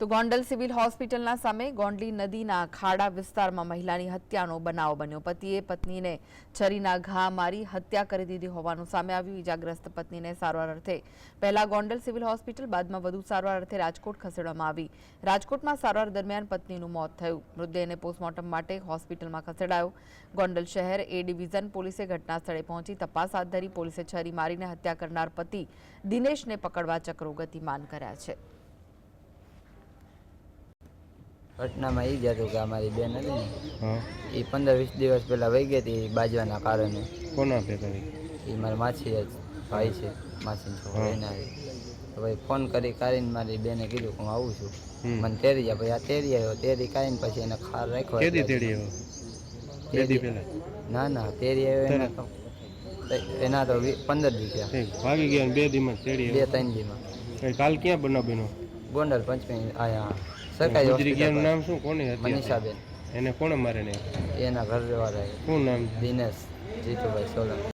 તો ગોંડલ સિવિલ હોસ્પિટલના સામે ગોંડલી નદીના ખાડા વિસ્તારમાં મહિલાની હત્યાનો બનાવ બન્યો. પતિએ પત્નીને છરીના ઘા મારી હત્યા કરી દીધી હોવાનું સામે આવ્યું. ઈજાગ્રસ્ત પત્નીને સારવાર અર્થે પહેલા ગોંડલ સિવિલ હોસ્પિટલ, બાદમાં વધુ સારવાર અર્થે રાજકોટ ખસેડવામાં આવી. રાજકોટમાં સારવાર દરમિયાન પત્નીનું મોત થયું. મૃતદેહને પોસ્ટમોર્ટમ માટે હોસ્પિટલમાં ખસેડાયો. ગોંડલ શહેર એ ડિવિઝન પોલીસે ઘટના સ્થળે પહોંચી તપાસ હાથ ધરી પોલીસે છરી મારીને હત્યા કરનાર પતિ દિનેશને પકડવા ચક્રો ગતિમાન કર્યા છે. ઘટનામાં એ ગયા હતું કે અમારી બેન હતી ને એ પંદર વીસ દિવસ પહેલાં વહી ગઈ હતી બાજવાના કારણે. કોના ભેગા એ મારી માછી જ ભાઈ છે માછી એના તો ભાઈ ફોન કરી કાઢીને મારી બેને કીધું કે હું આવું છું. મને તેરી જાય પછી આ તેરી આવ્યો તેરી કાઢીને પછી એને ખાર રાખ્યો કેદી તેડી આવ્યો? ના ના તેરી આવ્યો એના તો એના તો પંદર દી ગયા ભાગી ગયા બે દીમાં તેડી બે ત્રણ દીમાં. કાલ ક્યાં બનાવ બન્યો ગોંડલ પંચમી આયા સરકારી ગુજરી હોસ્પિટલ નામ શું? કોની હતી મનીષાબેન. એને કોણે મારે એના ઘરવાળા શું નામ દિનેશ જીતુભાઈ સોલંકી.